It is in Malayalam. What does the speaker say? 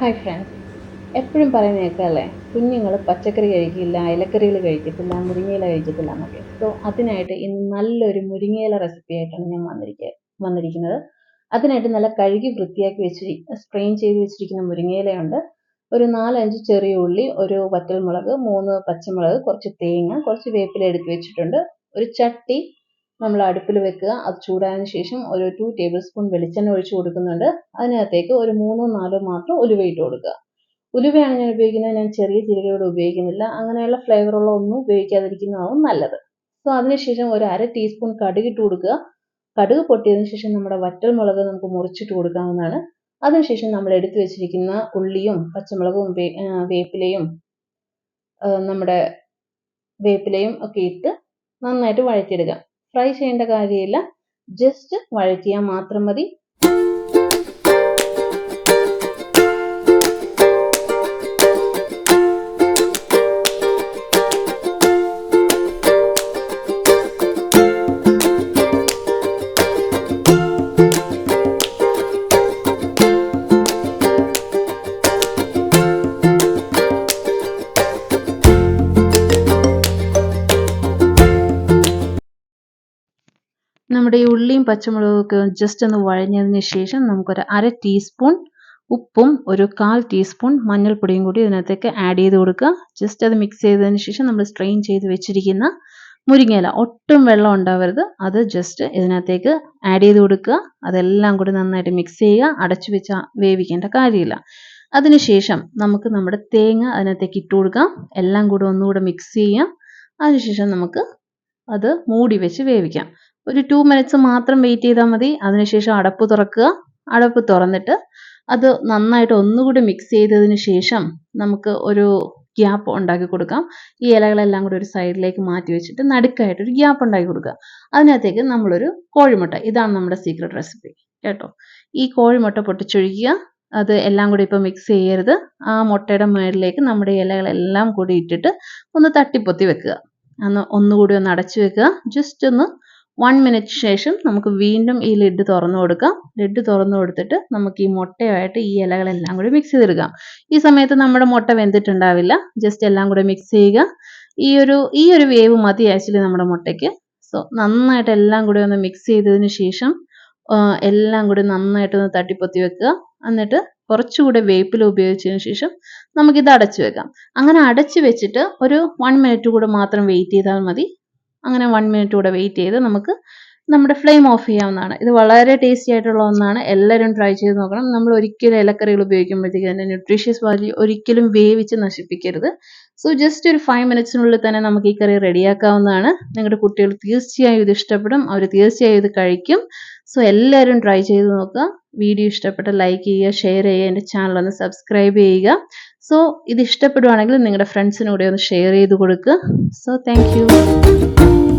ഹായ് ഫ്രണ്ട്സ് എപ്പോഴും പറയുന്ന കേൾക്കാല്ലേ? കുഞ്ഞുങ്ങൾ പച്ചക്കറി കഴിക്കില്ല ഇലക്കറികൾ കഴിക്കത്തില്ല മുരിങ്ങയില കഴിക്കത്തില്ല എന്നൊക്കെ. സോ അതിനായിട്ട് ഇന്ന് നല്ലൊരു മുരിങ്ങയില റെസിപ്പി ആയിട്ടാണ് ഞാൻ വന്നിരിക്കുക വന്നിരിക്കുന്നത്. അതിനായിട്ട് നല്ല കഴുകി വൃത്തിയാക്കി വെച്ചിരി സ്ട്രെയിൻ ചെയ്ത് വെച്ചിരിക്കുന്ന മുരിങ്ങയിലയുണ്ട്. ഒരു നാലഞ്ച് ചെറിയ ഉള്ളി ഒരു വറ്റൽമുളക് മൂന്ന് പച്ചമുളക് കുറച്ച് തേങ്ങ കുറച്ച് വേപ്പില എടുത്ത് വെച്ചിട്ടുണ്ട്. ഒരു ചട്ടി നമ്മൾ അടുപ്പിൽ വെക്കുക. അത് ചൂടായതിനു ശേഷം ഒരു ടു ടേബിൾ സ്പൂൺ വെളിച്ചെണ്ണ ഒഴിച്ച് കൊടുക്കുന്നുണ്ട്. അതിനകത്തേക്ക് ഒരു മൂന്നോ നാലോ മാത്രം ഉലുവ കൊടുക്കുക. ഉലുവയാണ് ഞാൻ ഉപയോഗിക്കുന്നത്. ഞാൻ ചെറിയ ജീരകം ഉപയോഗിക്കുന്നില്ല. അങ്ങനെയുള്ള ഫ്ലേവറുള്ള ഒന്നും ഉപയോഗിക്കാതിരിക്കുന്നതാവും നല്ലത്. സോ അതിനുശേഷം ഒരു അര ടീസ്പൂൺ കടുക് ഇട്ട് കൊടുക്കുക. കടുക് പൊട്ടിയതിനു ശേഷം നമ്മുടെ വറ്റൽ മുളക് നമുക്ക് മുറിച്ചിട്ട് കൊടുക്കാവുന്നതാണ്. അതിനുശേഷം നമ്മൾ എടുത്തു വെച്ചിരിക്കുന്ന ഉള്ളിയും പച്ചമുളകും വേപ്പിലയും നമ്മുടെ വേപ്പിലയും ഒക്കെ ഇട്ട് നന്നായിട്ട് വഴറ്റിയെടുക്കുക. ഫ്രൈ ചെയ്യേണ്ട കാര്യമില്ല. ജസ്റ്റ് വഴറ്റിയാൽ മാത്രം മതി. നമ്മുടെ ഈ ഉള്ളിയും പച്ചമുളകൊക്കെ ജസ്റ്റ് ഒന്ന് വഴഞ്ഞതിന് ശേഷം നമുക്കൊരു അര ടീസ്പൂൺ ഉപ്പും ഒരു കാൽ ടീസ്പൂൺ മഞ്ഞൾപ്പൊടിയും കൂടി ഇതിനകത്തേക്ക് ആഡ് ചെയ്ത് കൊടുക്കുക. ജസ്റ്റ് അത് മിക്സ് ചെയ്തതിന് ശേഷം നമ്മൾ സ്ട്രെയിൻ ചെയ്ത് വെച്ചിരിക്കുന്ന മുരിങ്ങയില. ഒട്ടും വെള്ളം ഉണ്ടാവരുത്. അത് ജസ്റ്റ് ഇതിനകത്തേക്ക് ആഡ് ചെയ്ത് കൊടുക്കുക. അതെല്ലാം കൂടി നന്നായിട്ട് മിക്സ് ചെയ്യുക. അടച്ചു വെച്ച് വേവിക്കേണ്ട കാര്യമില്ല. അതിനുശേഷം നമുക്ക് നമ്മുടെ തേങ്ങ അതിനകത്തേക്ക് ഇട്ട് കൊടുക്കാം. എല്ലാം കൂടി ഒന്നുകൂടെ മിക്സ് ചെയ്യാം. അതിനുശേഷം നമുക്ക് അത് മൂടി വെച്ച് വേവിക്കാം. ഒരു ടു മിനിറ്റ്സ് മാത്രം വെയിറ്റ് ചെയ്താൽ മതി. അതിനുശേഷം അടപ്പ് തുറക്കുക. അടപ്പ് തുറന്നിട്ട് അത് നന്നായിട്ട് ഒന്നുകൂടി മിക്സ് ചെയ്തതിന് ശേഷം നമുക്ക് ഒരു ഗ്യാപ്പ് ഉണ്ടാക്കി കൊടുക്കാം. ഈ ഇലകളെല്ലാം കൂടി ഒരു സൈഡിലേക്ക് മാറ്റി വെച്ചിട്ട് നടുക്കായിട്ട് ഒരു ഗ്യാപ്പ് ഉണ്ടാക്കി കൊടുക്കുക. അതിനകത്തേക്ക് നമ്മളൊരു കോഴിമുട്ട. ഇതാണ് നമ്മുടെ സീക്രട്ട് റെസിപ്പി കേട്ടോ? ഈ കോഴിമുട്ട പൊട്ടിച്ചൊഴിക്കുക. അത് എല്ലാം കൂടി ഇപ്പോൾ മിക്സ് ചെയ്യരുത്. ആ മുട്ടയുടെ മേളിലേക്ക് നമ്മുടെ ഇലകളെല്ലാം കൂടി ഇട്ടിട്ട് ഒന്ന് തട്ടിപ്പൊത്തി വെക്കുക. അന്ന് ഒന്നുകൂടി ഒന്ന് അടച്ചു വെക്കുക. ജസ്റ്റ് ഒന്ന് വൺ മിനിറ്റ് ശേഷം നമുക്ക് വീണ്ടും ഈ ലിഡ് തുറന്നു കൊടുക്കാം. ലിഡ് തുറന്നു കൊടുത്തിട്ട് നമുക്ക് ഈ മുട്ടയുമായിട്ട് ഈ ഇലകളെല്ലാം കൂടി മിക്സ് ചെയ്തെടുക്കാം. ഈ സമയത്ത് നമ്മുടെ മുട്ട വെന്തിട്ടുണ്ടാവില്ല. ജസ്റ്റ് എല്ലാം കൂടി മിക്സ് ചെയ്യുക. ഈ ഒരു ഈ ഒരു വേവ് മതി ആക്ച്വലി നമ്മുടെ മുട്ടയ്ക്ക്. സോ നന്നായിട്ട് എല്ലാം കൂടി ഒന്ന് മിക്സ് ചെയ്തതിന് ശേഷം എല്ലാം കൂടി നന്നായിട്ട് നന്നായിട്ടൊന്ന് തട്ടിപ്പൊത്തി വെക്കുക. എന്നിട്ട് കുറച്ചുകൂടെ വേപ്പില ഉപയോഗിച്ചതിന് ശേഷം നമുക്കിത് അടച്ചു വെക്കാം. അങ്ങനെ അടച്ചു വെച്ചിട്ട് ഒരു വൺ മിനിറ്റ് കൂടെ മാത്രം വെയിറ്റ് ചെയ്താൽ മതി. അങ്ങനെ വൺ മിനിറ്റ് കൂടെ വെയിറ്റ് ചെയ്ത് നമുക്ക് നമ്മുടെ ഫ്ലെയിം ഓഫ് ചെയ്യാവുന്നതാണ്. ഇത് വളരെ ടേസ്റ്റി ആയിട്ടുള്ള ഒന്നാണ്. എല്ലാവരും ട്രൈ ചെയ്ത് നോക്കണം. നമ്മൾ ഒരിക്കലും ഇലക്കറികൾ ഉപയോഗിക്കുമ്പോഴത്തേക്ക് അതിന്റെ ന്യൂട്രീഷ്യസ് വാല്യൂ ഒരിക്കലും വേവിച്ച് നശിപ്പിക്കരുത്. സോ ജസ്റ്റ് ഒരു ഫൈവ് മിനിറ്റ്സിനുള്ളിൽ തന്നെ നമുക്ക് ഈ കറി റെഡിയാക്കാവുന്നതാണ്. നിങ്ങളുടെ കുട്ടികൾ തീർച്ചയായും ഇത് ഇഷ്ടപ്പെടും. അവർ തീർച്ചയായും ഇത് കഴിക്കും. സോ എല്ലാവരും ട്രൈ ചെയ്ത് നോക്കുക. വീഡിയോ ഇഷ്ടപ്പെട്ട ലൈക്ക് ചെയ്യുക ഷെയർ ചെയ്യുക എന്റെ ചാനൽ ഒന്ന് സബ്സ്ക്രൈബ് ചെയ്യുക. സോ ഇത് ഇഷ്ടപ്പെടുവാണെങ്കിൽ നിങ്ങളുടെ ഫ്രണ്ട്സിനൂടെ ഒന്ന് ഷെയർ ചെയ്ത് കൊടുക്കുക. So thank